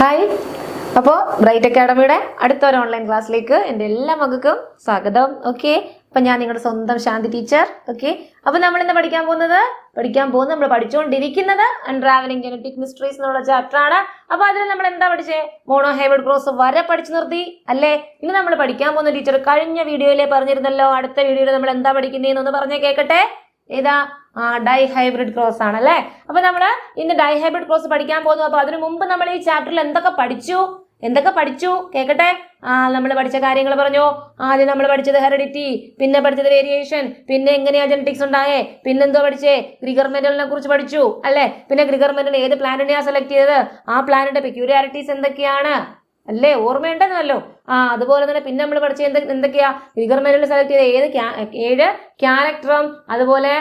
Hi അപ്പോൾ bright അക്കാഡമിയുടെ അടുത്തൊരു online ക്ലാസ്സിലേക്ക് എന്റെ എല്ലാ മകൾക്കും സ്വാഗതം. ഓക്കെ അപ്പം ഞാൻ നിങ്ങളുടെ സ്വന്തം ശാന്തി ടീച്ചർ ഓക്കെ അപ്പോൾ നമ്മൾ ഇന്ന് പഠിക്കാൻ പോകുന്നത് പഠിക്കാൻ പോകുന്നത് നമ്മൾ പഠിച്ചുകൊണ്ടിരിക്കുന്നത് അൺട്രാവലിംഗ് ജനറ്റിക് മിസ്റ്ററീസ് എന്നുള്ള ചാപ്റ്റർ ആണ്. അപ്പോൾ അതിൽ നമ്മൾ എന്താ പഠിച്ചേ? മോണോ ഹൈബ്രിഡ് ക്രോസ് വരെ പഠിച്ചു നിർത്തി അല്ലേ? ഇനി നമ്മൾ പഠിക്കാൻ പോകുന്ന ടീച്ചർ കഴിഞ്ഞ വീഡിയോയിലെ പറഞ്ഞിരുന്നല്ലോ അടുത്ത വീഡിയോയിൽ നമ്മൾ എന്താ പഠിക്കുന്നതെന്നൊന്ന് പറഞ്ഞേ കേൾക്കട്ടെ ഏതാ? ആ ഡൈ ഹൈബ്രിഡ് ക്രോസ് ആണ് അല്ലേ അപ്പൊ നമ്മൾ ഇന്ന് ഡൈ ഹൈബ്രിഡ് ക്രോസ് പഠിക്കാൻ പോകുന്നു. അപ്പൊ അതിനു മുമ്പ് നമ്മൾ ഈ ചാപ്റ്ററിൽ എന്തൊക്കെ പഠിച്ചു? എന്തൊക്കെ പഠിച്ചു? കേക്കട്ടെ? ആ നമ്മൾ പഠിച്ച കാര്യങ്ങൾ പറഞ്ഞു. ആദ്യം നമ്മൾ പഠിച്ചത് ഹെറിഡിറ്റി പിന്നെ പഠിച്ചത് വേരിയേഷൻ പിന്നെ എങ്ങനെയാ ജനറ്റിക്സ് ഉണ്ടായേ? പിന്നെ എന്തോ പഠിച്ചേ? ഗ്രിഗർ മെന്റലിനെ കുറിച്ച് പഠിച്ചു അല്ലെ? പിന്നെ ഗ്രിഗർ ഏത് പ്ലാനറ്റിനെയാ സെലക്ട് ചെയ്തത്? ആ പ്ലാനറ്റ് പെക്യൂരിയാരിറ്റീസ് എന്തൊക്കെയാണ്? അല്ലേ? ഓർമ്മയുണ്ടെന്നല്ലോ. ആ അതുപോലെ തന്നെ പിന്നെ നമ്മൾ പഠിച്ച എന്ത് എന്തൊക്കെയാ? റിഗർമെന്റിൽ സെലക്ട് ചെയ്ത ഏത് ഏഴ് ക്യാരക്ടറും അതുപോലെ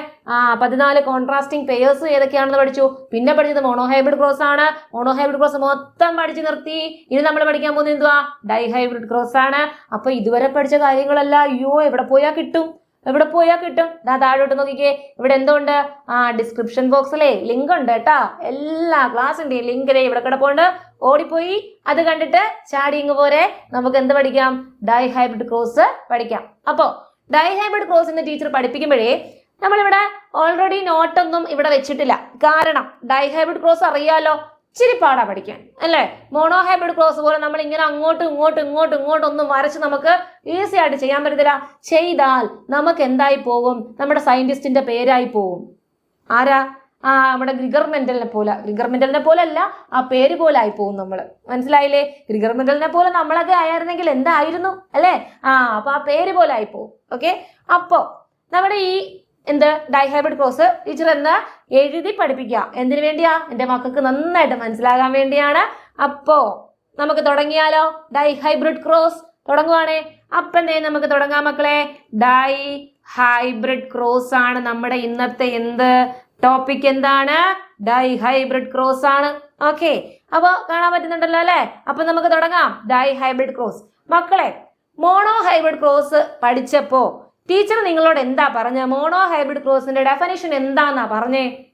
പതിനാല് കോൺട്രാസ്റ്റിംഗ് പെയേഴ്സ് ഏതൊക്കെയാണെന്ന് പഠിച്ചു. പിന്നെ പഠിച്ചത് മോണോഹൈബ്രിഡ് ക്രോസ് ആണ്. മോണോഹൈബ്രിഡ് ക്രോസ് മൊത്തം പഠിച്ചു നിർത്തി. ഇനി നമ്മൾ പഠിക്കാൻ പോകുന്നത് എന്തുവാ? ഡൈഹൈബ്രിഡ് ക്രോസ് ആണ്. അപ്പൊ ഇതുവരെ പഠിച്ച കാര്യങ്ങളല്ല അയ്യോ എവിടെ പോയാൽ കിട്ടും? എവിടെ പോയാൽ കിട്ടും? ദാ താഴോട്ട് നോക്കിക്കേ. ഇവിടെ എന്തുണ്ട്? ആ ഡിസ്ക്രിപ്ഷൻ ബോക്സിലെ ലിങ്ക് ഉണ്ട് കേട്ടാ. എല്ലാ ക്ലാസ്സിന്റെയും ലിങ്ക് ഇവിടെ കിടപ്പുണ്ട്. ഓടിപ്പോയി. അത് കണ്ടിട്ട് ചാടി ഇങ്ങ് പോരെ. നമുക്ക് എന്ത് പഠിക്കാം? ഡൈ ഹൈബ്രിഡ് ക്രോസ് പഠിക്കാം. അപ്പോ ഡൈ ഹൈബ്രിഡ് ക്രോസിന്റെ ടീച്ചർ പഠിപ്പിക്കുമ്പോഴേ നമ്മളിവിടെ ഓൾറെഡി നോട്ടൊന്നും ഇവിടെ വെച്ചിട്ടില്ല. കാരണം ഡൈ ഹൈബ്രിഡ് ക്രോസ് അറിയാലോ? ഇച്ചിരി പാടാ പഠിക്കാൻ അല്ലേ? മോണോ ഹൈബ്രിഡ് ക്രോസ് പോലെ നമ്മൾ ഇങ്ങനെ അങ്ങോട്ടും ഇങ്ങോട്ടും ഇങ്ങോട്ടും ഇങ്ങോട്ടും ഒന്നും വരച്ച് നമുക്ക് ഈസി ആയിട്ട് ചെയ്യാൻ പറ്റത്തില്ല. ചെയ്താൽ നമുക്ക് എന്തായി പോകും? നമ്മുടെ സയന്റിസ്റ്റിന്റെ പേരായി പോകും. ആരാ? ആ നമ്മുടെ ഗ്രിഗർ മെന്റലിനെ പോലെ. ഗ്രിഗർ മെന്റലിനെ പോലെ അല്ല ആ പേര് പോലെ ആയി പോകും നമ്മൾ മനസ്സിലായില്ലേ? ഗ്രിഗർ മെന്റലിനെ പോലെ നമ്മളൊക്കെ ആയിരുന്നെങ്കിൽ എന്തായിരുന്നു? അല്ലേ? ആ അപ്പൊ ആ പേര് പോലെ ആയി പോകും. ഓക്കെ അപ്പോ നമ്മുടെ ഈ എന്ത്? ഡൈഹൈബ്രിഡ് ക്രോസ് ടീച്ചർ എന്ന് എഴുതി പഠിപ്പിക്കുക. എന്തിനു വേണ്ടിയാ? എന്റെ മക്കൾക്ക് നന്നായിട്ട് മനസ്സിലാകാൻ വേണ്ടിയാണ്. അപ്പോ നമുക്ക് തുടങ്ങിയാലോ? ഡൈഹൈബ്രിഡ് ക്രോസ് തുടങ്ങുവാണേ. അപ്പം എന്തേ? നമുക്ക് തുടങ്ങാം മക്കളെ. ഡൈ ഹൈബ്രിഡ് ക്രോസ് ആണ് നമ്മുടെ ഇന്നത്തെ എന്ത്? ടോപ്പിക് എന്താണ്? ഡൈ ഹൈബ്രിഡ് ക്രോസ് ആണ്. ഓക്കെ അപ്പോൾ കാണാൻ പറ്റുന്നുണ്ടല്ലോ അല്ലേ? അപ്പൊ നമുക്ക് തുടങ്ങാം. ഡൈ ഹൈബ്രിഡ് ക്രോസ് മക്കളെ മോണോ ഹൈബ്രിഡ് ക്രോസ് പഠിച്ചപ്പോ ടീച്ചർ നിങ്ങളോട് എന്താ പറഞ്ഞ? മോണോ ഹൈബ്രിഡ് ക്രോസിന്റെ ഡെഫിനേഷൻ എന്താന്നാ പറഞ്ഞേ?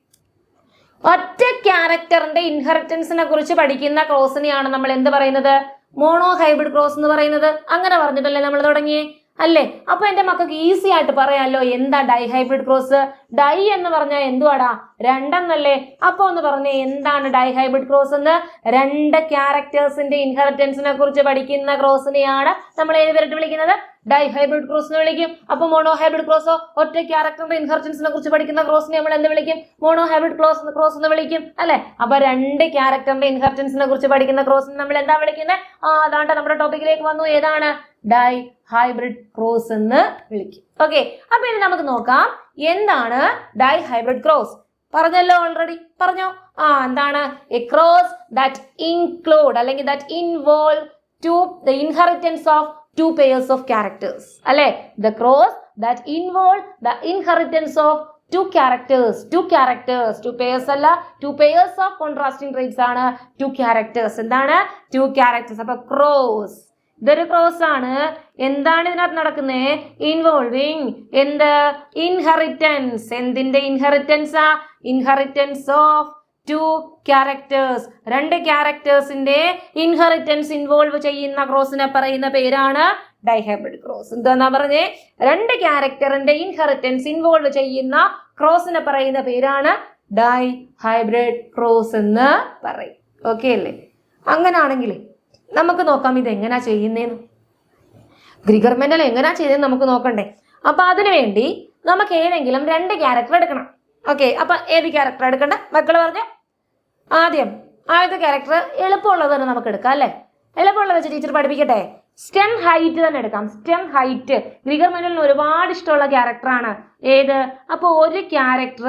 ഒറ്റ ക്യാരക്ടറിന്റെ ഇൻഹെറിറ്റൻസിനെ കുറിച്ച് പഠിക്കുന്ന ക്രോസിനെയാണ് നമ്മൾ എന്ത് പറയുന്നത്? മോണോ ഹൈബ്രിഡ് ക്രോസ് എന്ന് പറയുന്നത്. അങ്ങനെ പറഞ്ഞിട്ടല്ലേ നമ്മൾ തുടങ്ങിയേ? അല്ലേ? അപ്പൊ എന്റെ മക്കൾക്ക് ഈസി ആയിട്ട് പറയാമല്ലോ എന്താ ഡൈ ഹൈബ്രിഡ് ക്രോസ് ഡൈ എന്ന് പറഞ്ഞാൽ എന്തുവാടാ? രണ്ടെന്നല്ലേ? അപ്പൊ ഒന്ന് പറഞ്ഞേ എന്താണ് ഡൈ ഹൈബ്രിഡ് ക്രോസ് എന്ന്? രണ്ട് ക്യാരക്ടേഴ്സിന്റെ ഇൻഹെറിറ്റൻസിനെ കുറിച്ച് പഠിക്കുന്ന ക്രോസിനെയാണ് നമ്മൾ ഏത് പേരിട്ട് വിളിക്കുന്നത്? ഡൈ ഹൈബ്രിഡ് ക്രോസ് എന്ന് വിളിക്കും. അപ്പൊ മോണോ ഹൈബ്രിഡ് ക്രോസോ ഒറ്റ ക്യാരക്ടറിന്റെ ഇൻഹെറിറ്റൻസിനെ കുറിച്ച് പഠിക്കുന്ന ക്രോസിനെ നമ്മൾ എന്ത് വിളിക്കും? മോണോ ഹൈബ്രിഡ് ക്രോസ് ക്രോസ് എന്ന് വിളിക്കും അല്ലെ? അപ്പൊ രണ്ട് ക്യാരക്ടറിന്റെ ഇൻഹെറിറ്റൻസിനെ കുറിച്ച് പഠിക്കുന്ന ക്രോസിനെ നമ്മൾ എന്താ വിളിക്കുന്നത് ആ അതാണ്ട് നമ്മുടെ ടോപ്പിക്കിലേക്ക് വന്നു. ഏതാണ്? ഡൈ ഹൈബ്രിഡ് ക്രോസ് എന്ന് വിളിക്കും. ഓക്കെ അപ്പൊ ഇനി നമുക്ക് നോക്കാം എന്താണ് ഡൈ ഹൈബ്രിഡ് ക്രോസ്? പറഞ്ഞല്ലോ ഓൾറെഡി പറഞ്ഞോ? ആ എന്താണ്? എ ക്രോസ് ദാറ്റ് ഇൻക്ലൂഡ് അല്ലെങ്കിൽ that involve to the inheritance of two pairs of characters അല്ലെ? The cross that involve the inheritance of two characters two characters two pairs അല്ല two pairs of contrasting traits ആണ് two characters എന്താണ്? Two characters അപ്പൊ cross ഇതൊരു cross ആണ്. എന്താണ് ഇതിനകത്ത് നടക്കുന്നത് ഇൻവോൾവിങ് എന്ത്? ഇൻഹെറിറ്റൻസ് എന്തിന്റെ ഇൻഹെറിറ്റൻസ് ആ? ഇൻഹെറിറ്റൻസ് ഓഫ് ടു ക്യാരക്ടേഴ്സ് രണ്ട് ക്യാരക്ടേഴ്സിന്റെ ഇൻഹെറിറ്റൻസ് ഇൻവോൾവ് ചെയ്യുന്ന ക്രോസിനെ പറയുന്ന പേരാണ് ഡൈഹൈബ്രിഡ് ക്രോസ് എന്താ പറഞ്ഞേ? രണ്ട് ക്യാരക്ടറിന്റെ ഇൻഹെറിറ്റൻസ് ഇൻവോൾവ് ചെയ്യുന്ന ക്രോസിനെ പറയുന്ന പേരാണ് ഡൈ ഹൈബ്രിഡ് ക്രോസ് എന്ന് പറയും. ഓക്കെ അല്ലേ? അങ്ങനാണെങ്കിൽ നമുക്ക് നോക്കാം ഇത് എങ്ങനെയാ ചെയ്യുന്നതെന്ന് ഗ്രിഗർ മെന്റൽ എങ്ങനെയാ ചെയ്തതെന്ന് നമുക്ക് നോക്കണ്ടേ. അപ്പൊ അതിനു വേണ്ടി നമുക്ക് ഏതെങ്കിലും രണ്ട് ക്യാരക്ടർ എടുക്കണം. ഓക്കെ അപ്പൊ ഏത് ക്യാരക്ടർ എടുക്കണ്ട? മക്കൾ പറഞ്ഞ ആദ്യം ആദ്യത്തെ ക്യാരക്ടർ എളുപ്പമുള്ളത് തന്നെ നമുക്ക് എടുക്കാം അല്ലേ? എളുപ്പമുള്ളത് വെച്ച് ടീച്ചർ പഠിപ്പിക്കട്ടെ. സ്റ്റെം ഹൈറ്റ് തന്നെ എടുക്കാം. സ്റ്റെം ഹൈറ്റ് ഗ്രിഗർ മെന്റലിന് ഒരുപാട് ഇഷ്ടമുള്ള ക്യാരക്ടറാണ് ഏത്? അപ്പോൾ ഒരു ക്യാരക്ടർ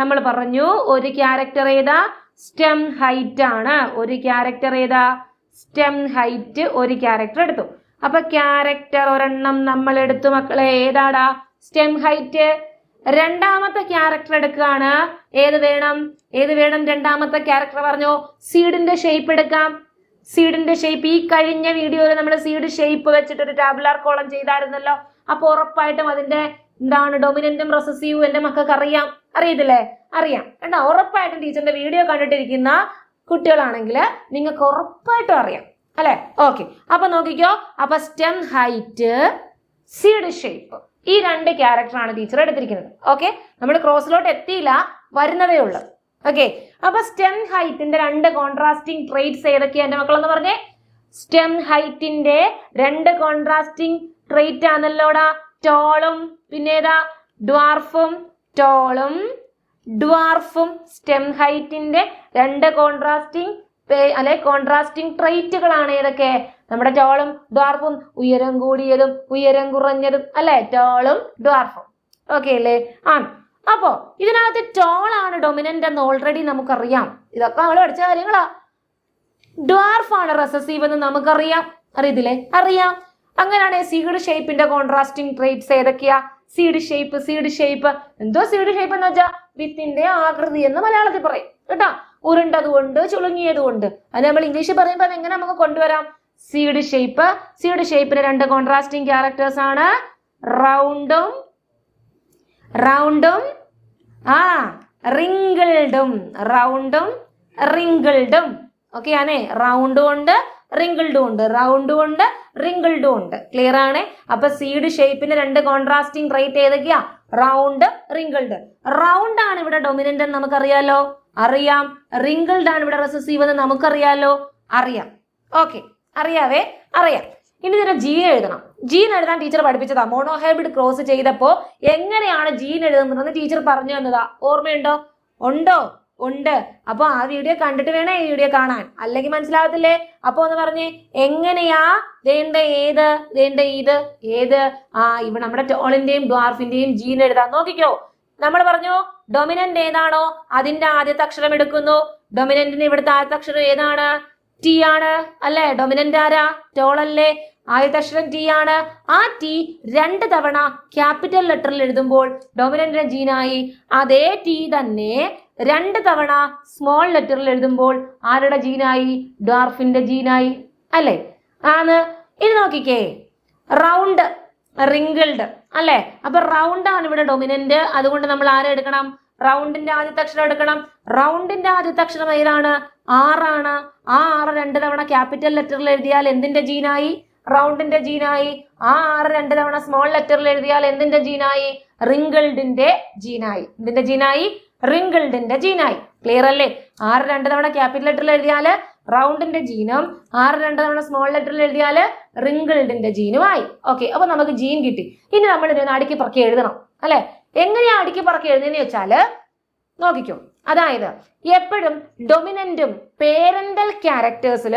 നമ്മൾ പറഞ്ഞു ഒരു ക്യാരക്ടർ ഏതാ? സ്റ്റെം ഹൈറ്റ് ആണ്. ഒരു ക്യാരക്ടർ ഏതാ? സ്റ്റെം ഹൈറ്റ് ഒരു ക്യാരക്ടർ എടുത്തു. അപ്പൊ ക്യാരക്ടർ ഒരെണ്ണം നമ്മൾ എടുത്തു മക്കളെ. ഏതാടാ? സ്റ്റെം ഹൈറ്റ് രണ്ടാമത്തെ ക്യാരക്ടർ എടുക്കുകയാണ്. ഏത് വേണം? ഏത് വേണം? രണ്ടാമത്തെ ക്യാരക്ടർ പറഞ്ഞു? സീഡിന്റെ ഷേപ്പ് എടുക്കാം. സീഡിന്റെ ഷേപ്പ് ഈ കഴിഞ്ഞ വീഡിയോയിൽ നമ്മൾ സീഡ് ഷേപ്പ് വെച്ചിട്ട് ഒരു ടാബുലാർ കോളം ചെയ്തായിരുന്നല്ലോ. അപ്പൊ ഉറപ്പായിട്ടും അതിന്റെ എന്താണ് ഡൊമിനന്റും റെസസീവും എന്റെ മക്കൾക്ക് അറിയാം. അറിയത്തില്ലേ? അറിയാം. കണ്ടോ? ഉറപ്പായിട്ടും ടീച്ചറിന്റെ വീഡിയോ കണ്ടിട്ടിരിക്കുന്ന കുട്ടികളാണെങ്കിൽ നിങ്ങൾക്ക് ഉറപ്പായിട്ടും അറിയാം. അല്ലെ? ഓക്കെ അപ്പൊ നോക്കിക്കോ. അപ്പൊ സ്റ്റെം ഹൈറ്റ് സീഡ് ഷേപ്പ് ഈ രണ്ട് ക്യാരക്ടറാണ് ടീച്ചർ എടുത്തിരിക്കുന്നത്. ഓക്കെ നമ്മൾ ക്രോസിലോട്ട് എത്തിയില്ല. വരുന്നതേ ഉള്ളൂ. ഓക്കെ അപ്പൊ സ്റ്റെം ഹൈറ്റിന്റെ രണ്ട് കോൺട്രാസ്റ്റിംഗ് ട്രേറ്റ്സ് ഏതൊക്കെയാ എന്റെ മക്കളെന്ന് പറഞ്ഞേ? സ്റ്റെം ഹൈറ്റിന്റെ രണ്ട് കോൺട്രാസ്റ്റിംഗ് ട്രേറ്റ് ആണല്ലോടാ. ടോളും പിന്നെ ഏതാ? ഡ്വാർഫും ടോളും ഡ്വാർഫും സ്റ്റെം ഹൈറ്റിന്റെ രണ്ട് കോൺട്രാസ്റ്റിംഗ് അല്ലെ കോൺട്രാസ്റ്റിംഗ് ട്രൈറ്റുകളാണ് ഏതൊക്കെ? നമ്മുടെ ടോളും ഡ്വാർഫും ഉയരം കൂടിയതും ഉയരം കുറഞ്ഞതും അല്ലെ? ടോളും ഡ്വാർഫും. ഓക്കെ അല്ലേ? ആ അപ്പോ ഇതിനകത്ത് ടോളാണ് ഡൊമിനന്റ് എന്ന് ഓൾറെഡി നമുക്കറിയാം. ഇതൊക്കെ നമ്മൾ പഠിച്ച കാര്യങ്ങളാ. ഡ്വാർഫ് ആണ് റെസസീവ് എന്ന് നമുക്കറിയാം. അറിയത്തില്ലേ? അറിയാം. അങ്ങനെയാണെങ്കിൽ സീഗഡ് ഷേപ്പിന്റെ കോൺട്രാസ്റ്റിംഗ് ട്രേറ്റ്സ് ഏതൊക്കെയാ? സീഡ് ഷേപ്പ് സീഡ് ഷേപ്പ് എന്തോ സീഡ് ഷേപ്പ് എന്ന് വെച്ചാൽ വിത്തിന്റെ ആകൃതി എന്ന് മലയാളത്തിൽ പറയും. കേട്ടോ? ഉരുണ്ടതുകൊണ്ട് ചുളുങ്ങിയതുകൊണ്ട് അത് നമ്മൾ ഇംഗ്ലീഷിൽ പറയുമ്പോൾ അത് എങ്ങനെ നമുക്ക് കൊണ്ടുവരാം? സീഡ് ഷേപ്പ് സീഡ് ഷേപ്പിന് രണ്ട് കോൺട്രാസ്റ്റിംഗ് ക്യാരക്ടേഴ്സ് ആണ്. റൗണ്ടും റൗണ്ടും ആ റിങ്കിൾഡും റൗണ്ടും റിങ്കിൾഡും ഓക്കെ ആണേ? റൗണ്ട് ഉണ്ട് റിങ്കിൾഡും ഉണ്ട് റൗണ്ടും ഉണ്ട് റിങ്കിൾഡും ഉണ്ട്. ക്ലിയർ ആണേ? അപ്പൊ സീഡ് ഷേപ്പിന് രണ്ട് കോൺട്രാസ്റ്റിംഗ് റേറ്റ് ഏതൊക്കെയാ? റൗണ്ട് റിങ്കിൾഡ് റൗണ്ട് ആണ് ഇവിടെ ഡൊമിനന്റ് എന്ന് നമുക്കറിയാലോ. അറിയാം. റിങ്കിൾഡ് ആണ് ഇവിടെ റെസസീവ് എന്ന് നമുക്കറിയാലോ. അറിയാം. ഓക്കെ അറിയാവേ? അറിയാം. ഇനി ഇതിന്റെ ജീൻ എഴുതണം. ജീൻ എഴുതാൻ ടീച്ചർ പഠിപ്പിച്ചതാ. മോണോഹൈബ്രിഡ് ക്രോസ് ചെയ്തപ്പോ എങ്ങനെയാണ് ജീൻ എഴുതുന്നതെന്ന് ടീച്ചർ പറഞ്ഞു തന്നതാ. ഓർമ്മയുണ്ടോ? ഉണ്ടോ? ഉണ്ട്. അപ്പൊ ആ വീഡിയോ കണ്ടിട്ട് വേണം ഈ വീഡിയോ കാണാൻ. അല്ലെങ്കിൽ മനസ്സിലാവത്തില്ലേ? അപ്പൊ ഒന്ന് പറഞ്ഞേ എങ്ങനെയാ? വേണ്ട ഏത് വേണ്ട ഇത്? ഏത്? ആ ഇവ നമ്മുടെ ടോളിന്റെയും ഡ്വാർഫിന്റെയും ജീൻ എഴുതാൻ നോക്കിക്കോ. നമ്മൾ പറഞ്ഞു ഡൊമിനന്റ് ഏതാണോ? അതിന്റെ ആദ്യത്തെ അക്ഷരം എടുക്കുന്നു. ഡൊമിനന്റിന് ഇവിടുത്തെ ആദ്യത്തെ അക്ഷരം ഏതാണ്? ടി ആണ്. അല്ലേ? ഡൊമിനന്റ് ആരാ? ടോളല്ലേ ആദ്യത്തെ അക്ഷരം ടി ആണ്. ആ ടി രണ്ട് തവണ ക്യാപിറ്റൽ ലെറ്ററിൽ എഴുതുമ്പോൾ ഡൊമിനന്റിന്റെ ജീനായി അതേ ടി തന്നെ രണ്ട് തവണ സ്മോൾ ലെറ്ററിൽ എഴുതുമ്പോൾ ആരുടെ ജീനായി? ഡാർഫിന്റെ ജീനായി അല്ലേ? ആണ്. ഇനി നോക്കിക്കേ. റൗണ്ട് റിങ്കിൾഡ് അല്ലേ? അപ്പൊ റൗണ്ട് ആണ് ഇവിടെ ഡൊമിനന്റ് അതുകൊണ്ട് നമ്മൾ ആരെ എടുക്കണം? റൗണ്ടിന്റെ ആദ്യത്തെ അക്ഷരം എടുക്കണം. റൗണ്ടിന്റെ ആദ്യത്തെ അക്ഷരം ഏതാണ്? ആറാണ്. ആ ആറ് രണ്ട് തവണ ക്യാപിറ്റൽ ലെറ്ററിൽ എഴുതിയാൽ എന്തിന്റെ ജീനായി? റൗണ്ടിന്റെ ജീനായി. ആ ആറ് രണ്ട് തവണ സ്മോൾ ലെറ്ററിൽ എഴുതിയാൽ എന്തിന്റെ ജീനായി? റിങ്കിൾഡിന്റെ ജീനായി. എന്തിന്റെ ജീനായി? റിങ്കിൾഡിന്റെ ജീനായി. ക്ലിയർ അല്ലേ? ആറ് രണ്ട് തവണ ക്യാപിറ്റൽ ലെറ്ററിൽ എഴുതിയാൽ റൗണ്ടിന്റെ ജീനും ആറ് രണ്ട് തവണ സ്മോൾ ലെറ്ററിൽ എഴുതിയാൽ റിങ്കിൾഡിന്റെ ജീനുമായി. ഓക്കെ അപ്പൊ നമുക്ക് ജീൻ കിട്ടി. ഇനി നമ്മൾ ഇതിനെ അടുക്കി പറക്കി എഴുതണം. അല്ലെ? എങ്ങനെയാ അടുക്കി പറക്കി എഴുതുന്നതെന്ന് വെച്ചാൽ നോക്കിക്കോ. അതായത് എപ്പോഴും ഡൊമിനന്റും പേരന്റൽ ക്യാരക്ടേഴ്സിൽ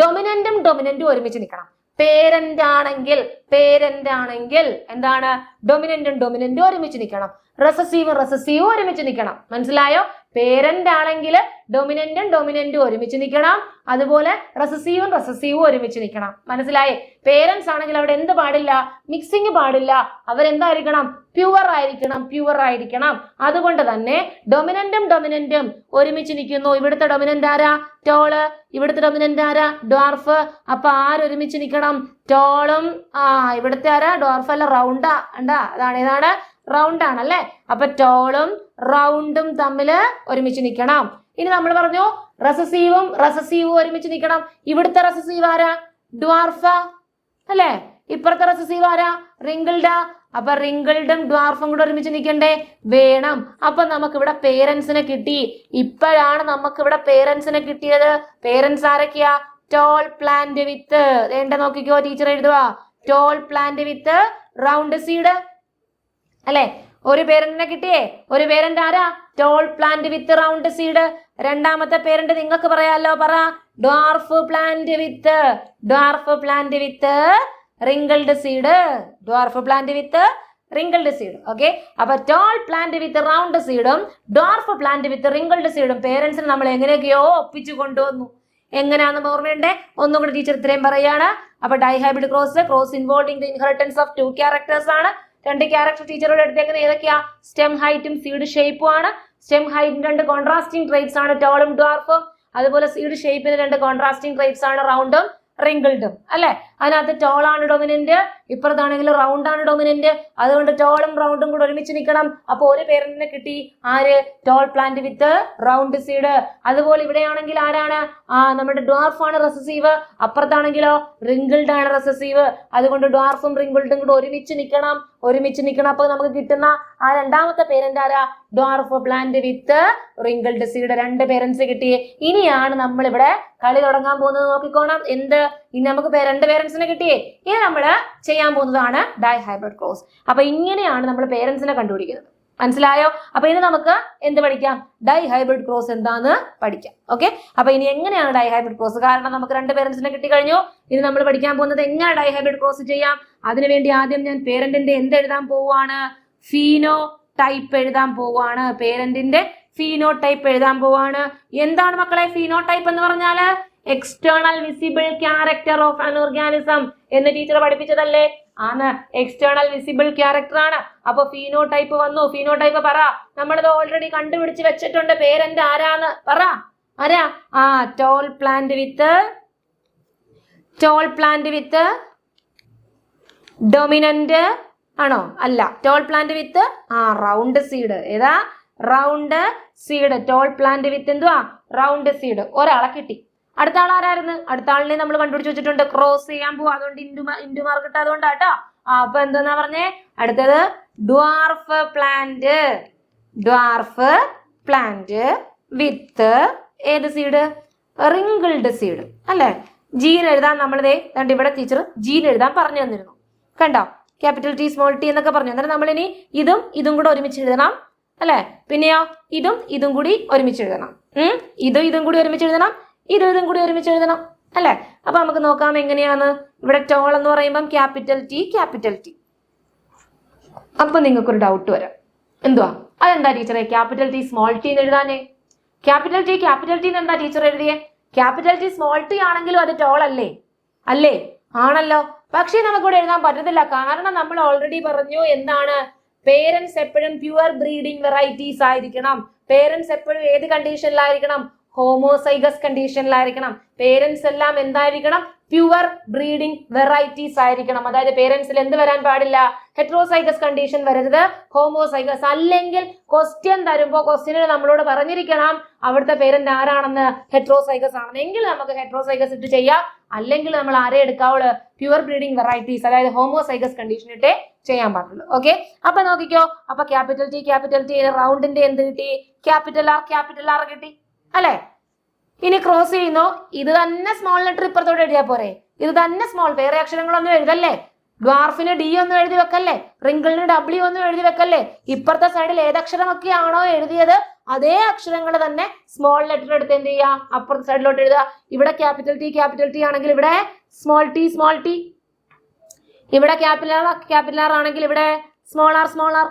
ഡൊമിനന്റും ഡൊമിനന്റും ഒരുമിച്ച് നിൽക്കണം പേരന്റ് ആണെങ്കിൽ പേരന്റ് ആണെങ്കിൽ എന്താണ് ഡൊമിനന്റും ഡൊമിനന്റും ഒരുമിച്ച് നിൽക്കണം. റെസസീവും റെസസീവും ഒരുമിച്ച് നിൽക്കണം. മനസ്സിലായോ? പേരന്റ് ആണെങ്കിൽ ഡൊമിനന്റും ഡൊമിനന്റും ഒരുമിച്ച് നിൽക്കണം. അതുപോലെ റെസസീവും റെസസീവും ഒരുമിച്ച് നിൽക്കണം. മനസ്സിലായേ? പേരൻസ് ആണെങ്കിൽ അവിടെ എന്ത് പാടില്ല? മിക്സിങ് പാടില്ല. അവരെന്തായിരിക്കണം? പ്യുവർ ആയിരിക്കണം. പ്യുവർ ആയിരിക്കണം. അതുകൊണ്ട് തന്നെ ഡൊമിനന്റും ഡൊമിനന്റും ഒരുമിച്ച് നിൽക്കുന്നു. ഇവിടുത്തെ ഡൊമിനന്റ് ആരാ? ടോൾ ഇവിടുത്തെ ഡൊമിനന്റ് ആരാ? ഡോർഫ് അപ്പൊ ആരൊരുമിച്ച് നിൽക്കണം? ടോളും ആ ഇവിടുത്തെ ആരാ? ഡോർഫ് അല്ല റൗണ്ടാ ഉണ്ടാ അതാണ് ഏതാണ് റൗണ്ട് ആണ് അല്ലെ? അപ്പൊ ടോളും റൗണ്ടും തമ്മിൽ ഒരുമിച്ച് നിൽക്കണം. ഇനി നമ്മൾ പറഞ്ഞു റസസീവും റസസീവും ഒരുമിച്ച് നിൽക്കണം. ഇവിടുത്തെ റസസീവ് ആരാ? ഡ്വാർഫ അല്ലേ? ഇപ്പുറത്തെ റസസീവ് ആരാ? റിങ്കിൾഡ അപ്പൊ റിങ്കിൾഡും ഡ്വാർഫും കൂടെ ഒരുമിച്ച് നിൽക്കണ്ടേ? വേണം. അപ്പൊ നമുക്ക് ഇവിടെ പേരൻസിനെ കിട്ടി. ഇപ്പോഴാണ് നമുക്ക് ഇവിടെ പേരൻസിനെ കിട്ടിയത്. പേരൻസ് ആരൊക്കെയാ? ടോൾ പ്ലാന്റ് വിത്ത് വേണ്ട നോക്കിക്കോ teacher എഴുതുവാ? Tall plant with round seed അല്ലെ? ഒരു പേരന്റിനെ കിട്ടിയേ? ഒരു പേരന്റ് ആരാ? Tall plant with round seed രണ്ടാമത്തെ പേരന്റ് നിങ്ങൾക്ക് പറയാലോ? പറ. Dwarf plant with dwarf plant with wrinkled seed dwarf plant with wrinkled seed okay അപ്പൊ ടോൾ പ്ലാന്റ് വിത്ത് റൗണ്ട് സീഡും ഡോർഫ് പ്ലാന്റ് വിത്ത് റിങ്കിൾഡ് സീഡും പേരൻസിന് നമ്മൾ എങ്ങനെയൊക്കെയോ ഒപ്പിച്ചു കൊണ്ടുവന്നു. എങ്ങനെയാണെന്ന് ഓർമ്മയുണ്ടേ? ഒന്നും കൂടി ടീച്ചർ ഇത്രയും പറയാണ്. അപ്പൊ dihybrid cross cross involving the inheritance of two characters ആണ്. രണ്ട് ക്യാരക്ടർ ടീച്ചറോട് എടുത്തേക്കുന്നത് ഏതൊക്കെയാ? സ്റ്റെം ഹൈറ്റും സീഡ് ഷേപ്പും ആണ്. സ്റ്റെം ഹൈറ്റിന് രണ്ട് കോൺട്രാസ്റ്റിംഗ് ട്രൈപ്സ് ആണ് ടോളും ഡ്വാർഫും അതുപോലെ സീഡ് ഷേപ്പിന് രണ്ട് കോൺട്രാസ്റ്റിംഗ് ട്രൈപ്സ് ആണ് റൗണ്ടും റിങ്കിൾഡും അല്ലെ? അതിനകത്ത് ടോൾ ആണ് ഡൊമിനന്റ് ഇപ്പുറത്താണെങ്കിൽ റൗണ്ട് ആണ് ഡൊമിനന്റ് അതുകൊണ്ട് ടോളും റൗണ്ടും കൂടെ ഒരുമിച്ച് നിൽക്കണം. അപ്പൊ ഒരു പേരന്റിനെ കിട്ടി ആര്? Tall plant with round seed അതുപോലെ ഇവിടെയാണെങ്കിൽ ആരാണ്? ആ നമ്മുടെ ഡ്വാർഫ് ആണ് റെസസീവ് അപ്പുറത്താണെങ്കിലോ റിങ്കിൾഡ് ആണ് റെസസീവ് അതുകൊണ്ട് ഡ്വാർഫും റിങ്കിൾഡും കൂടെ ഒരുമിച്ച് നിൽക്കണം. ഒരുമിച്ച് നിൽക്കണം. അപ്പൊ നമുക്ക് കിട്ടുന്ന ആ രണ്ടാമത്തെ പേരന്റ് ആരാ? Dwarf plant with wrinkled seed രണ്ട് പേരൻസ് കിട്ടി. ഇനിയാണ് നമ്മൾ ഇവിടെ കളി തുടങ്ങാൻ പോകുന്നത്. നോക്കിക്കോണം. എന്ത്? ഇനി നമുക്ക് രണ്ട് പേരൻസിനെ കിട്ടിയേ? ഇനി നമ്മൾ ചെയ്യാൻ പോകുന്നതാണ് ഡൈ ഹൈബ്രിഡ് ക്രോസ്. അപ്പൊ ഇങ്ങനെയാണ് നമ്മൾ പേരൻസിനെ കണ്ടുപിടിക്കുന്നത്. മനസ്സിലായോ? അപ്പൊ ഇനി നമുക്ക് എന്ത് പഠിക്കാം? ഡൈ ഹൈബ്രിഡ് ക്രോസ് എന്താന്ന് പഠിക്കാം. ഓക്കെ? അപ്പൊ ഇനി എങ്ങനെയാണ് ഡൈ ഹൈബ്രിഡ് ക്രോസ്? കാരണം നമുക്ക് രണ്ട് പേരൻസിനെ കിട്ടിക്കഴിഞ്ഞു ഇനി നമ്മൾ പഠിക്കാൻ പോകുന്നത് എങ്ങനെ ഡൈ ഹൈബ്രിഡ് ക്രോസ് ചെയ്യാം? അതിനുവേണ്ടി ആദ്യം ഞാൻ പേരന്റിന്റെ എന്ത് എഴുതാൻ പോവാണ് ഫീനോ ടൈപ്പ് എഴുതാൻ പോവാണ് പേരന്റിന്റെ ഫീനോ ടൈപ്പ് എഴുതാൻ പോവാണ് എന്താണ് മക്കളെ ഫീനോ ടൈപ്പ് എന്ന് പറഞ്ഞാൽ? External visible character of an organism എന്ന് ടീച്ചർ പഠിപ്പിച്ചതല്ലേ? ആണ്. എക്സ്റ്റേണൽ വിസിബിൾ ക്യാരക്ടർ ആണ്. അപ്പൊ ഫീനോ ടൈപ്പ് വന്നു. ഫീനോ ടൈപ്പ് പറ. നമ്മളിത് ഓൾറെഡി കണ്ടുപിടിച്ച് വെച്ചിട്ടുണ്ട്. പേരന്റ് ആരാന്ന്? പറ. ആരാ? ആ tall plant with tall plant with dominant ആണോ? അല്ല. ടോൾ പ്ലാന്റ് വിത്ത് ആ റൗണ്ട് സീഡ് ഏതാ? Round seed tall plant with എന്തുവാ? റൗണ്ട് സീഡ് ഒരാളെ കിട്ടി. അടുത്ത ആൾ ആരായിരുന്നു? അടുത്ത ആളിനെ നമ്മൾ കണ്ടുപിടിച്ച് വെച്ചിട്ടുണ്ട്. ക്രോസ് ചെയ്യാൻ പോവാ. അതുകൊണ്ട് ഇൻഡു ഇൻഡു മാർക്ക് ഇട്ട അതുകൊണ്ടാട്ടോ ആ അപ്പൊ എന്തെന്നാ പറഞ്ഞേ? അടുത്തത് dwarf plant dwarf plant with ഏത് സീഡ് റിങ്കിൾഡ് സീഡ് അല്ലെ? ജീൻ എഴുതാൻ നമ്മളിതേ കണ്ട് ഇവിടെ ടീച്ചർ ജീൻ എഴുതാൻ പറഞ്ഞു തന്നിരുന്നു. കണ്ടോ? ക്യാപിറ്റൽ ടി സ്മോൾ ടി എന്നൊക്കെ പറഞ്ഞു. അന്നേരം നമ്മളിനി ഇതും ഇതും കൂടെ ഒരുമിച്ച് എഴുതണം. അല്ലേ? പിന്നെയോ ഇതും ഇതും കൂടി ഒരുമിച്ച് എഴുതണം. ഉം? ഇതും ഇതും കൂടി ഒരുമിച്ച് എഴുതണം. ഇതും കൂടി ഒരുമിച്ച് എഴുതണം അല്ലെ? അപ്പൊ നമുക്ക് നോക്കാം എങ്ങനെയാണ് ഇവിടെ ടോൾ എന്ന് പറയുമ്പം ക്യാപിറ്റൽ ടി ക്യാപിറ്റൽ ടി അപ്പൊ നിങ്ങൾക്കൊരു ഡൗട്ട് വരാം. എന്തുവാ? അതെന്താ ടീച്ചറെ ക്യാപിറ്റൽ ടി സ്മോൾ ടി എന്ന് എഴുതാനേ ക്യാപിറ്റൽ ടി ക്യാപിറ്റൽ ടി എന്താ ടീച്ചർ എഴുതിയേ? ക്യാപിറ്റൽ ടി സ്മോൾ ടി ആണെങ്കിലും അത് ടോൾ അല്ലേ? അല്ലേ? ആണല്ലോ. പക്ഷേ നമുക്കിവിടെ എഴുതാൻ പറ്റത്തില്ല. കാരണം നമ്മൾ ഓൾറെഡി പറഞ്ഞു എന്താണ്? പേരൻസ് എപ്പോഴും പ്യുവർ ബ്രീഡിംഗ് വെറൈറ്റീസ് ആയിരിക്കണം. പേരൻസ് എപ്പോഴും ഏത് കണ്ടീഷനിലായിരിക്കണം ഹോമോസൈഗസ് കണ്ടീഷനിലായിരിക്കണം പേരൻസ് എല്ലാം എന്തായിരിക്കണം? പ്യുവർ ബ്രീഡിംഗ് വെറൈറ്റീസ് ആയിരിക്കണം. അതായത് പേരൻസിൽ എന്ത് വരാൻ പാടില്ല? ഹെട്രോസൈഗസ് കണ്ടീഷൻ വരരുത്. ഹോമോസൈഗസ് അല്ലെങ്കിൽ ക്വസ്റ്റ്യൻ തരുമ്പോൾ ക്വസ്റ്റ്യനിൽ നമ്മളോട് പറഞ്ഞിരിക്കണം അവിടുത്തെ പേരന്റ് ആരാണെന്ന്? ഹെട്രോസൈഗസ് ആണെന്ന്. എങ്കിൽ നമുക്ക് ഹെട്രോസൈഗസ് ഇട്ട് ചെയ്യാം. അല്ലെങ്കിൽ നമ്മൾ ആരെ എടുക്കാവുള്ളൂ? പ്യുവർ ബ്രീഡിംഗ് വെറൈറ്റീസ് അതായത് ഹോമോസൈഗസ് കണ്ടീഷൻ ഇട്ടേ ചെയ്യാൻ പാടുള്ളൂ. ഓക്കെ അപ്പൊ നോക്കിക്കോ. അപ്പൊ ക്യാപിറ്റൽ ടി ക്യാപിറ്റൽ ടി റൗണ്ടിന്റെ എന്ത് കിട്ടി? ക്യാപിറ്റൽ ആർ ക്യാപിറ്റൽ ആർ കിട്ടി. അല്ലെ? ഇനി ക്രോസ് ചെയ്യുന്നു. ഇത് തന്നെ സ്മോൾ ലെറ്റർ ഇപ്പുറത്തോടെ എഴുതിയാ പോരെ. ഇത് തന്നെ സ്മോൾ വേറെ അക്ഷരങ്ങളൊന്നും എഴുതല്ലേ? ഡ്വാർഫിന് ഡി ഒന്നും എഴുതി വെക്കല്ലേ? റിങ്കിളിന് ഡബ്ല്യു ഒന്നും എഴുതി വെക്കല്ലേ? ഇപ്പുറത്തെ സൈഡിൽ ഏതക്ഷരമൊക്കെയാണോ എഴുതിയത്? അതേ അക്ഷരങ്ങൾ തന്നെ സ്മോൾ ലെറ്റർ എടുത്ത് എന്ത് ചെയ്യാ അപ്പുറത്തെ സൈഡിലോട്ട് എഴുതുക. ഇവിടെ ക്യാപിറ്റൽ ടി ക്യാപിറ്റൽ ടി ആണെങ്കിൽ ഇവിടെ സ്മോൾ ടി സ്മോൾ ടി ഇവിടെ ക്യാപിറ്റൽ ആർ ക്യാപിറ്റൽ ആർ ആണെങ്കിൽ ഇവിടെ സ്മോൾ ആർ സ്മോൾ ആർ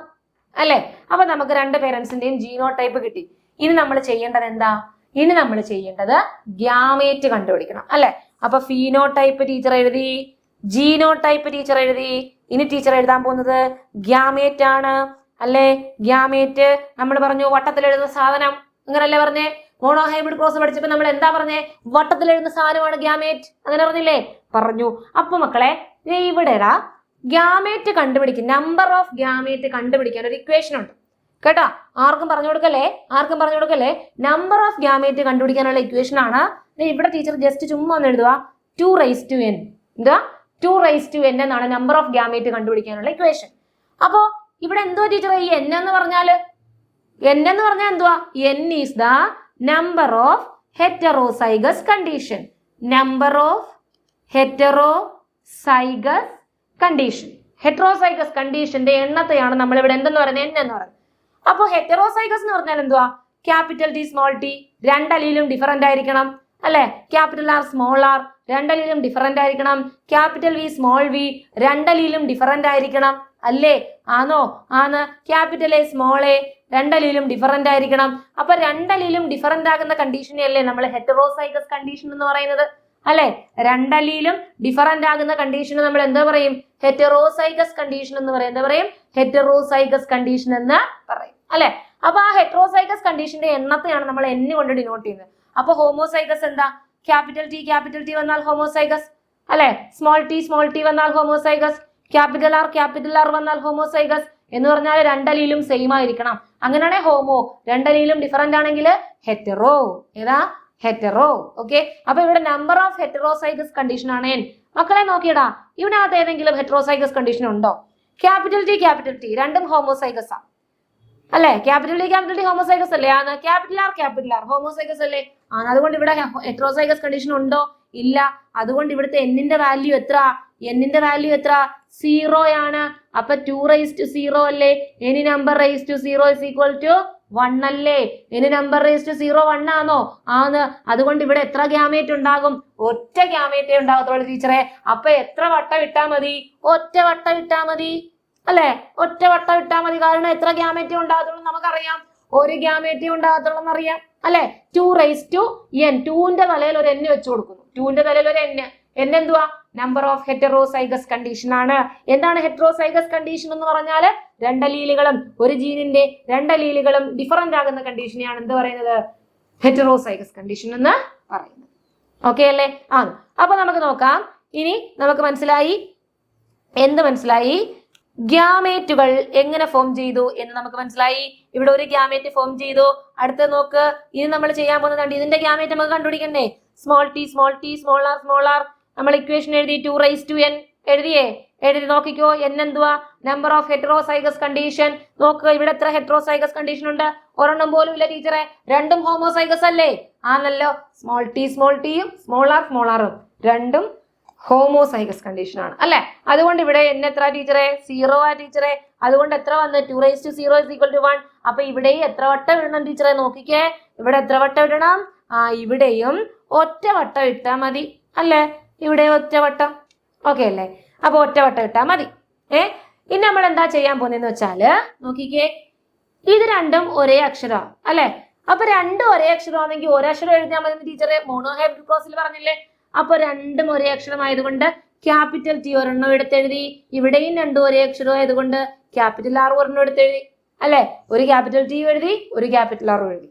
അല്ലേ? അപ്പൊ നമുക്ക് രണ്ട് പേരൻസിന്റെയും ജീനോ ടൈപ്പ് കിട്ടി. ഇനി നമ്മൾ ചെയ്യേണ്ടത് എന്താ? ഇനി നമ്മൾ ചെയ്യേണ്ടത് ഗ്യാമേറ്റ് കണ്ടുപിടിക്കണം അല്ലെ? അപ്പൊ ഫീനോ ടൈപ്പ് ടീച്ചർ എഴുതി ജീനോ ടൈപ്പ് ടീച്ചർ എഴുതി. ഇനി ടീച്ചർ എഴുതാൻ പോകുന്നത് ഗ്യാമേറ്റ് ആണ് അല്ലെ? ഗ്യാമേറ്റ് നമ്മൾ പറഞ്ഞു വട്ടത്തിൽ എഴുതുന്ന സാധനം അങ്ങനല്ലേ പറഞ്ഞേ? മോണോ ഹൈബ്രിഡ് ക്രോസ് പഠിച്ചപ്പോ നമ്മൾ എന്താ പറഞ്ഞേ? വട്ടത്തിൽ എഴുതുന്ന സാധനമാണ് ഗ്യാമേറ്റ് അങ്ങനെ പറഞ്ഞില്ലേ? പറഞ്ഞു. അപ്പൊ മക്കളെ ഇവിടെ ഗ്യാമേറ്റ് കണ്ടുപിടിക്കും നമ്പർ ഓഫ് ഗ്യാമേറ്റ് കണ്ടുപിടിക്കാൻ ഒരു ഇക്വേഷൻ ഉണ്ട്. കേട്ടോ? ആർക്കും പറഞ്ഞു കൊടുക്കല്ലേ? ആർക്കും പറഞ്ഞു കൊടുക്കല്ലേ? നമ്പർ ഓഫ് ഗ്യാമേറ്റ് കണ്ടുപിടിക്കാനുള്ള ഇക്വേഷൻ ആണ്. ഇവിടെ ടീച്ചർ ജസ്റ്റ് ചുമ്മാ ഒന്ന് എഴുതുക ടു റൈസ് ടു എൻ എന്താ? ടു റൈസ് ടു എൻ എന്നാണ് നമ്പർ ഓഫ് ഗ്യാമേറ്റ് കണ്ടുപിടിക്കാനുള്ള ഇക്വേഷൻ അപ്പോ ഇവിടെ എന്തോ ടീച്ചർ ഈ എൻ എന്ന് പറഞ്ഞാൽ? എൻ എന്ന് പറഞ്ഞാൽ എന്തുവാ? N is the number of heterozygous condition number of heterozygous condition heterozygous കണ്ടീഷന്റെ എണ്ണത്തെയാണ് നമ്മൾ ഇവിടെ എന്തെന്ന് പറയുന്നത്? എൻ എന്ന് പറയുന്നത്. അപ്പോൾ ഹെറ്ററോസൈഗസ് എന്ന് പറഞ്ഞാൽ എന്തുവാ? ക്യാപിറ്റൽ ടി സ്മോൾ ടി രണ്ടലിയിലും ഡിഫറന്റ് ആയിരിക്കണം. അല്ലെ? ക്യാപിറ്റൽ ആർ സ്മോൾ ആർ രണ്ടലിയിലും ഡിഫറന്റ് ആയിരിക്കണം. ക്യാപിറ്റൽ വി സ്മോൾ വി രണ്ടലിയിലും ഡിഫറന്റ് ആയിരിക്കണം. അല്ലേ? ആണോ ആണ് ക്യാപിറ്റൽ എ സ്മോൾ എ രണ്ടലിയിലും ഡിഫറന്റ് ആയിരിക്കണം. അപ്പൊ രണ്ടലിയിലും ഡിഫറന്റ് ആകുന്ന കണ്ടീഷനെ അല്ലേ നമ്മൾ ഹെറ്ററോസൈഗസ് കണ്ടീഷൻ എന്ന് പറയുന്നത്? അല്ലെ? രണ്ടലിയിലും ഡിഫറന്റ് ആകുന്ന കണ്ടീഷന് നമ്മൾ എന്താ പറയും? ഹെറ്ററോസൈഗസ് കണ്ടീഷൻ എന്ന് പറയും. എന്താ പറയും? ഹെറ്ററോസൈഗസ് കണ്ടീഷൻ എന്ന് പറയും. അല്ലെ? അപ്പൊ ആ ഹെട്രോസൈക്കസ് കണ്ടീഷന്റെ എണ്ണത്തെയാണ് നമ്മൾ എൻ കൊണ്ട് ഡിനോട്ട് ചെയ്യുന്നത്. അപ്പൊ ഹോമോസൈഗസ് എന്താ? ക്യാപിറ്റൽ ടി ക്യാപിറ്റൽ ടി വന്നാൽ ഹോമോസൈഗസ് അല്ലെ? സ്മോൾ ടി സ്മോൾ ടി വന്നാൽ homozygous capital R capital R വന്നാൽ ഹോമോസൈഗസ് എന്ന് പറഞ്ഞാൽ രണ്ടലിയിലും സെയിം ആയിരിക്കണം. അങ്ങനെയാണെ ഹോമോ രണ്ടലിയിലും ഡിഫറെന്റ് ആണെങ്കിൽ ഹെറ്ററോ ഏതാ? ഹെറ്ററോ ഓക്കെ അപ്പൊ ഇവിടെ നമ്പർ ഓഫ് ഹെറ്ററോസൈഗസ് കണ്ടീഷൻ ആണ്. മക്കളെ നോക്കിയടാ ഇതിനകത്ത് ഏതെങ്കിലും ഹെറ്ററോസൈഗസ് കണ്ടീഷൻ ഉണ്ടോ? ക്യാപിറ്റൽ ടി ക്യാപിറ്റൽ ടി രണ്ടും ഹോമോസൈഗസ് ആ. അല്ലെ? Capital D capital D homozygous അല്ലേ? ആണ്. Capital R capital R homozygous അല്ലേ? ആണ്. അതുകൊണ്ട് ഇവിടെ ഹെട്രോസൈഗസ് കണ്ടീഷൻ ഉണ്ടോ? ഇല്ല. അതുകൊണ്ട് ഇവിടുത്തെ എന്നിന്റെ വാല്യൂ എത്ര? എന്നിന്റെ വാല്യൂ എത്ര? സീറോ ആണ്. അപ്പൊ ടു റൈസ് ടു സീറോ അല്ലേ? Any number raise to zero is equal to one അല്ലേ? Any number raise to zero one ആണോ? ആന്ന് അതുകൊണ്ട് ഇവിടെ എത്ര ഗ്യാമേറ്റ് ഉണ്ടാകും? ഒറ്റ ഗ്യാമേറ്റേ ഉണ്ടാകത്തുള്ളൂ ടീച്ചറെ അപ്പൊ എത്ര വട്ടം ഇട്ടാ മതി? ഒറ്റ വട്ടം ഇട്ടാ മതി. അല്ലെ? ഒറ്റ വട്ടം ഇട്ടാ മതി. കാരണം എത്ര ഗ്യാമേറ്റി ഉണ്ടാകത്തുള്ളൂ നമുക്കറിയാം. ഒരു ഗ്യാമേറ്റി ഉണ്ടാകത്തുള്ളൂ എന്നറിയാം അല്ലെ? Two raise to N. ടൂന്റെ തലയിൽ ഒരു എൻ വെച്ച് കൊടുക്കുന്നു. ടൂന്റെ തലയിൽ ഒരു എൻ. എൻ എന്തുവാ? നമ്പർ ഓഫ് ഹെറ്ററോസൈഗസ് കണ്ടീഷൻ ആണ്. എന്താണ് ഹെറ്ററോസൈഗസ് കണ്ടീഷൻ എന്ന് പറഞ്ഞാൽ രണ്ടലീലുകളും ഒരു ജീനിന്റെ രണ്ടലീലുകളും ഡിഫറന്റ് ആകുന്ന കണ്ടീഷനെയാണ് എന്ത് പറയുന്നത്? ഹെറ്ററോസൈഗസ് കണ്ടീഷൻ എന്ന് പറയുന്നത്. ഓക്കെ അല്ലേ? ആ അപ്പൊ നമുക്ക് നോക്കാം. ഇനി നമുക്ക് മനസ്സിലായി. എന്ത് മനസ്സിലായി? ഗ്യാമേറ്റുകൾ എങ്ങനെ ഫോം ചെയ്തു എന്ന് നമുക്ക് മനസ്സിലായി. ഇവിടെ ഒരു ഗ്യാമേറ്റ് ഫോം ചെയ്തു. അടുത്ത നോക്ക്. ഇനി നമ്മൾ ചെയ്യാൻ പോകുന്നതാണ് ഇതിന്റെ ഗ്യാമേറ്റ് നമുക്ക് കണ്ടുപിടിക്കണ്ടേ? Small T small T small R small R നമ്മൾ ഇക്വേഷൻ എഴുതി ടു റൈസ് ടു എൻ എഴുതിയേ? എഴുതി നോക്കിക്കോ. എൻ എന്തുവാ? നമ്പർ ഓഫ് ഹെറ്ററോസൈഗസ് കണ്ടീഷൻ നോക്ക് ഇവിടെ എത്ര ഹെറ്ററോസൈഗസ് കണ്ടീഷൻ ഉണ്ട്? ഒരെണ്ണം പോലും ഇല്ല ടീച്ചറെ രണ്ടും ഹോമോസൈഗസ് അല്ലേ? ആണല്ലോ സ്മോൾ ടി സ്മോൾ ടിയും സ്മോൾ ആർ സ്മോൾ ആറും രണ്ടും ഹോമോസൈഗസ് കണ്ടീഷൻ ആണ്. അല്ലെ? അതുകൊണ്ട് ഇവിടെ എന്നെ എത്ര ടീച്ചറെ സീറോ ആ ടീച്ചറെ അതുകൊണ്ട് എത്ര വന്ന്? Two raise to zero is equal to one അപ്പൊ ഇവിടെയും എത്ര വട്ടം ഇടണം ടീച്ചറെ നോക്കിക്കേ. ഇവിടെ എത്ര വട്ടം ഇടണം? ആ ഇവിടെയും ഒറ്റ വട്ടം ഇട്ടാ മതി. അല്ലേ? ഇവിടെ ഒറ്റ വട്ടം. ഓക്കെ അല്ലേ? അപ്പൊ ഒറ്റ വട്ടം ഇട്ടാ മതി. ഏ? ഇനി നമ്മൾ എന്താ ചെയ്യാൻ പോകുന്നതെന്ന് വെച്ചാൽ നോക്കിക്കേ. ഇത് രണ്ടും ഒരേ അക്ഷരമാണ് അല്ലെ? അപ്പൊ രണ്ടും ഒരേ അക്ഷരമാണെങ്കിൽ ഒരക്ഷരം എഴുതിയാൽ മതി ടീച്ചറെ മോണോഹൈബ്രിഡ് ക്രോസിൽ പറഞ്ഞില്ലേ? അപ്പൊ രണ്ടും ഒരേ അക്ഷരമായതുകൊണ്ട് ക്യാപിറ്റൽ ടി ഒരെണ്ണം എടുത്തെഴുതി. ഇവിടെയും രണ്ടും ഒരേ അക്ഷരം ആയതുകൊണ്ട് ക്യാപിറ്റൽ ആർ ഒരെണ്ണം എടുത്തെഴുതി. അല്ലെ? ഒരു ക്യാപിറ്റൽ ടി എഴുതി ഒരു ക്യാപിറ്റൽ ആർ എഴുതി.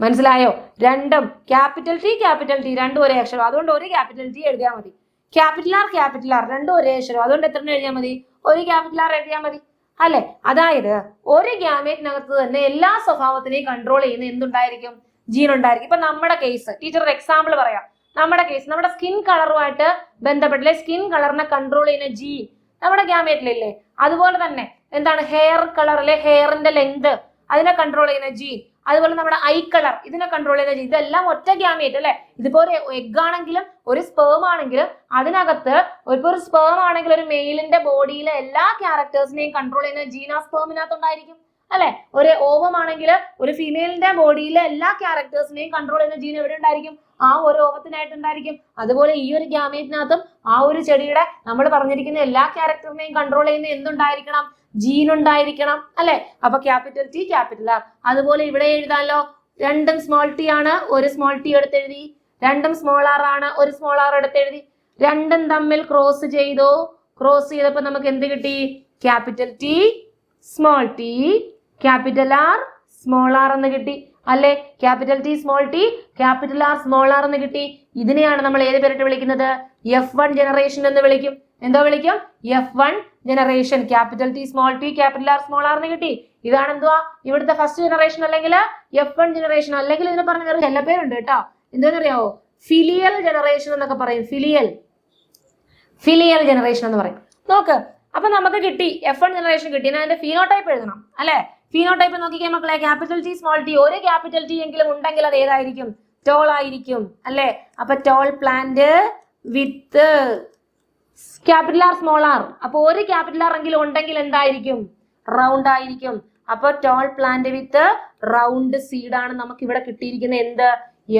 മനസ്സിലായോ? രണ്ടും ക്യാപിറ്റൽ ടി ക്യാപിറ്റൽ ടി രണ്ടും ഒരേ അക്ഷരം. അതുകൊണ്ട് ഒരു ക്യാപിറ്റൽ ടി എഴുതിയാൽ മതി. ക്യാപിറ്റൽ ആർ ക്യാപിറ്റൽ ആർ രണ്ടും ഒരേ അക്ഷരം. അതുകൊണ്ട് എത്ര എഴുതിയാൽ മതി? ഒരു ക്യാപിറ്റൽ ആർ എഴുതിയാൽ മതി. അല്ലെ? അതായത് ഒരു ഗ്യാമേറ്റിനകത്ത് തന്നെ എല്ലാ സ്വഭാവത്തിനെയും കൺട്രോൾ ചെയ്യുന്ന എന്തുണ്ടായിരിക്കും? ജീൻ ഉണ്ടായിരിക്കും ഇപ്പൊ നമ്മുടെ കേസ് ടീച്ചർ എക്സാമ്പിൾ പറയാം. നമ്മുടെ കേസ് നമ്മുടെ സ്കിൻ കളറുമായിട്ട് ബന്ധപ്പെട്ടില്ലേ? സ്കിൻ കളറിനെ കൺട്രോൾ ചെയ്യുന്ന ജീൻ നമ്മുടെ ഗ്യാമേറ്റിലില്ലേ അതുപോലെ തന്നെ എന്താണ് ഹെയർ കളറിലെ ഹെയറിന്റെ ലെങ്ത് അതിനെ കൺട്രോൾ ചെയ്യുന്ന ജീൻ അതുപോലെ നമ്മുടെ ഐ കളർ ഇതിനെ കൺട്രോൾ ചെയ്യുന്ന ജീൻ ഇതെല്ലാം ഒറ്റ ഗ്യാമേറ്റ് അല്ലെ? ഇതിപ്പോ ഒരു എഗ് ആണെങ്കിലും ഒരു സ്പേം ആണെങ്കിലും അതിനകത്ത് ഇപ്പൊ ഒരു സ്പേം ആണെങ്കിൽ ഒരു മെയിലിന്റെ ബോഡിയിലെ എല്ലാ ക്യാരക്ടേഴ്സിനെയും കൺട്രോൾ ചെയ്യുന്ന ജീൻ ആ സ്പേമിനകത്ത് ഉണ്ടായിരിക്കും അല്ലെ? ഒരു ഓവം ആണെങ്കിൽ ഒരു ഫീമെയിലിന്റെ ബോഡിയിലെ എല്ലാ ക്യാരക്ടേഴ്സിനെയും കൺട്രോൾ ചെയ്യുന്ന ജീൻ എവിടെ ഉണ്ടായിരിക്കും? ആ ഒരു ഓവത്തിനായിട്ട് ഉണ്ടായിരിക്കും അതുപോലെ ഈ ഒരു ഗ്യാമേറ്റിനകത്തും ആ ഒരു ചെടിയുടെ നമ്മൾ പറഞ്ഞിരിക്കുന്ന എല്ലാ ക്യാരക്ടറിനെയും കൺട്രോൾ ചെയ്യുന്ന എന്തുണ്ടായിരിക്കണം? ജീൻ ഉണ്ടായിരിക്കണം അല്ലെ? അപ്പൊ ക്യാപിറ്റൽ ടി ക്യാപിറ്റൽ ആർ അതുപോലെ ഇവിടെ എഴുതാലോ രണ്ടും സ്മോൾ ടി ആണ് ഒരു സ്മോൾ ടി എടുത്ത് എഴുതി രണ്ടും സ്മോൾ ആർ ആണ് ഒരു സ്മോൾ ആർ എടുത്ത് എഴുതി രണ്ടും തമ്മിൽ ക്രോസ് ചെയ്തു. ക്രോസ് ചെയ്തപ്പോ നമുക്ക് എന്ത് കിട്ടി? Capital T small T capital R small R എന്ന് കിട്ടി. അല്ലെ? Capital T small T capital R small R എന്ന് കിട്ടി. ഇതിനെയാണ് നമ്മൾ ഏത് പേരിട്ട് വിളിക്കുന്നത്? എഫ് വൺ ജനറേഷൻ എന്ന് വിളിക്കും. എന്തോ വിളിക്കും? F one generation capital T small T capital R small R എന്ന് കിട്ടി. ഇതാണ് എന്തുവാ? ഇവിടുത്തെ ഫസ്റ്റ് ജനറേഷൻ അല്ലെങ്കിൽ എഫ് വൺ ജനറേഷൻ അല്ലെങ്കിൽ ഇതിനെ പറഞ്ഞ വേറെ ചില പേരുണ്ട് കേട്ടോ. എന്താണെന്നറിയാവോ ഫിലിയൽ ജനറേഷൻ എന്നൊക്കെ പറയും. ഫിലിയൽ ഫിലിയൽ ജനറേഷൻ എന്ന് പറയും. നോക്ക് അപ്പൊ നമുക്ക് കിട്ടി. എഫ് വൺ ജനറേഷൻ കിട്ടി. അതിന്റെ ഫീനോടൈപ്പ് എഴുതണം. അല്ലെ? ഫീനോടൈപ്പ് നോക്കിക്കേ മക്കളെ ക്യാപിറ്റൽ ടി സ്മോൾ ടി ഒരു ക്യാപിറ്റൽ ടി എങ്കിലും ഉണ്ടെങ്കിൽ അത് ഏതായിരിക്കും? ടോൾ ആയിരിക്കും അല്ലെ? അപ്പൊ tall plant with capital R small R അപ്പൊ ഒരു ക്യാപിറ്റൽ ആർ എങ്കിലും ഉണ്ടെങ്കിൽ എന്തായിരിക്കും? റൗണ്ട് ആയിരിക്കും. അപ്പൊ tall plant with round seed ആണ് നമുക്ക് ഇവിടെ കിട്ടിയിരിക്കുന്നത് എന്ത്?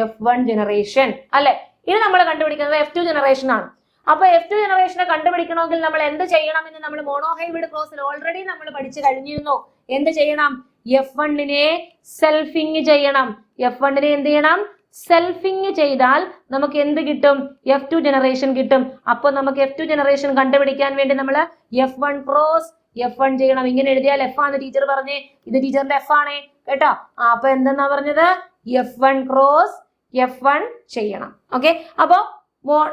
എഫ് വൺ ജനറേഷൻ അല്ലെ? ഇനി നമ്മൾ കണ്ടുപിടിക്കുന്നത് എഫ് ടു ജനറേഷൻ ആണ്. അപ്പൊ എഫ് ടു ജനറേഷനെ കണ്ടുപിടിക്കണമെങ്കിൽ നമ്മൾ എന്ത് ചെയ്യണം എന്ന് നമ്മൾ മോണോഹൈബ്രിഡ് ക്രോസിൽ ഓൾറെഡി നമ്മൾ പഠിച്ചു കഴിഞ്ഞിരുന്നു. എന്ത് ചെയ്യണം? എഫ് വണ്ണിനെ സെൽഫിങ് ചെയ്യണം. എഫ് വണ്ണിനെ എന്ത് ചെയ്യണം? സെൽഫിങ് ചെയ്താൽ നമുക്ക് എന്ത് കിട്ടും? എഫ് ടു ജനറേഷൻ കിട്ടും. അപ്പോൾ നമുക്ക് എഫ് ടു ജനറേഷൻ കണ്ടുപിടിക്കാൻ വേണ്ടി നമ്മൾ F one cross F one ചെയ്യണം. ഇങ്ങനെ എഴുതിയാൽ എഫ് ആണ് ടീച്ചർ പറഞ്ഞേ. ഇത് ടീച്ചറിന്റെ എഫ് ആണേ. കേട്ടോ? അപ്പൊ എന്തെന്നാ പറഞ്ഞത്? F one cross F one ചെയ്യണം. ഓക്കെ അപ്പോ മോ-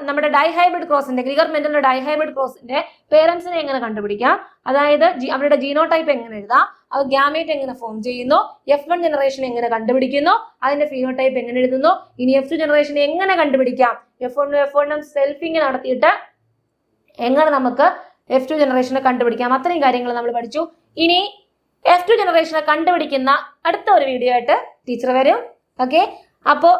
നമ്മുടെ ഡൈഹൈബ്രിഡ് ക്രോസിന്റെ ഗ്രിഗർ മെന്റലിന്റെ ഡൈഹൈബ്രിഡ് ക്രോസിന്റെ പേരൻസിനെ എങ്ങനെ കണ്ടുപിടിക്കാം? അതായത് അവരുടെ ജീനോടൈപ്പ് എങ്ങനെ എഴുതാം? അത് ഗ്യാമേറ്റ് എങ്ങനെ ഫോം ചെയ്യുന്നു? എഫ് വൺ ജനറേഷൻ എങ്ങനെ കണ്ടുപിടിക്കുന്നു? അതിന്റെ ഫിനോടൈപ്പ് എങ്ങനെ എഴുതുന്നു? ഇനി എഫ് ടു ജനറേഷൻ എങ്ങനെ കണ്ടുപിടിക്കാം? എഫ് വണ്ണും എഫ് വണ്ണും സെൽഫിങ് നടത്തിയിട്ട് എങ്ങനെ നമുക്ക് എഫ് ടു ജനറേഷനെ കണ്ടുപിടിക്കാം? അത്രയും കാര്യങ്ങൾ നമ്മൾ പഠിച്ചു. ഇനി എഫ് ടു ജനറേഷനെ കണ്ടുപിടിക്കുന്ന അടുത്ത ഒരു വീഡിയോ ആയിട്ട് ടീച്ചർ വരും. ഓക്കെ അപ്പോൾ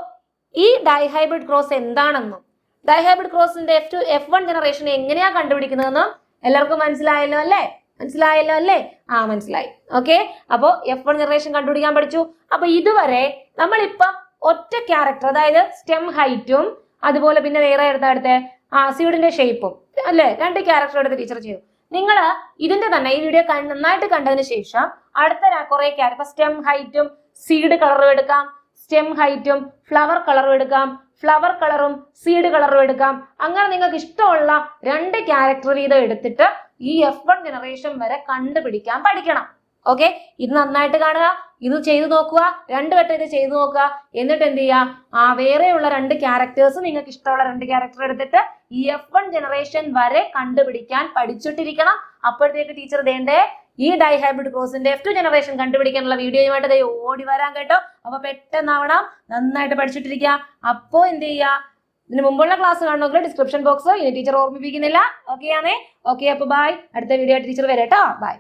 ഈ ഡൈഹൈബ്രിഡ് ക്രോസ് എന്താണെന്നും dihybrid ക്രോസിന്റെ F two F one generation എങ്ങനെയാ കണ്ടുപിടിക്കുന്നതെന്ന് എല്ലാവർക്കും മനസ്സിലായല്ലോ അല്ലേ? മനസ്സിലായല്ലോ അല്ലേ? ആ മനസ്സിലായി. ഓക്കെ അപ്പോൾ എഫ് വൺ ജനറേഷൻ കണ്ടുപിടിക്കാൻ പഠിച്ചു. അപ്പൊ ഇതുവരെ നമ്മളിപ്പം ഒറ്റ ക്യാരക്ടർ അതായത് സ്റ്റെം ഹൈറ്റും അതുപോലെ പിന്നെ വേറെ എടുത്ത? അടുത്ത സീഡിന്റെ ഷേപ്പും അല്ലേ? രണ്ട് ക്യാരക്ടർ എടുത്ത് ടീച്ചർ ചെയ്തു. നിങ്ങൾ ഇതിന്റെ തന്നെ ഈ വീഡിയോ നന്നായിട്ട് കണ്ടതിന് ശേഷം അടുത്ത കുറെ ക്യാരക്ടർ സ്റ്റെം ഹൈറ്റും സീഡ് കളറും എടുക്കാം. സ്റ്റെം ഹൈറ്റും ഫ്ലവർ കളറും എടുക്കാം. ഫ്ലവർ കളറും സീഡ് കളറും എടുക്കാം. അങ്ങനെ നിങ്ങൾക്ക് ഇഷ്ടമുള്ള രണ്ട് ക്യാരക്ടർ വീതം എടുത്തിട്ട് ഈ എഫ് വൺ ജനറേഷൻ വരെ കണ്ടുപിടിക്കാൻ പഠിക്കണം. ഓക്കെ ഇത് നന്നായിട്ട് കാണുക. ഇത് ചെയ്തു നോക്കുക. രണ്ട് വട്ടം ഇത് ചെയ്തു നോക്കുക. എന്നിട്ട് എന്ത് ചെയ്യുക? ആ വേറെയുള്ള രണ്ട് ക്യാരക്ടേഴ്സ് നിങ്ങൾക്ക് ഇഷ്ടമുള്ള രണ്ട് ക്യാരക്ടർ എടുത്തിട്ട് ഈ എഫ് വൺ ജനറേഷൻ വരെ കണ്ടുപിടിക്കാൻ പഠിച്ചിട്ടിരിക്കണം അപ്പോഴത്തേക്ക് ടീച്ചർ ദേണ്ടേ ഈ ഡൈഹൈബ്രിഡ് ക്രോസിന്റെ എഫ് ടു ജനറേഷൻ കണ്ടുപിടിക്കാനുള്ള വീഡിയോയുമായിട്ട് ദേ ഓടി വരാൻ കേട്ടോ. അപ്പൊ പെട്ടെന്നാവണം. നന്നായിട്ട് പഠിച്ചിട്ടിരിക്കുക അപ്പോ എന്ത് ചെയ്യുക ഇതിന് മുമ്പുള്ള ക്ലാസ് കാണണമെങ്കിൽ ഡിസ്ക്രിപ്ഷൻ ബോക്സ് ഇനി ടീച്ചർ ഓർമ്മിപ്പിക്കുന്നില്ല. ഓക്കെ ആണേ. ഓക്കെ അപ്പൊ ബൈ അടുത്ത വീഡിയോ ടീച്ചർ വരാം കേട്ടോ. ബൈ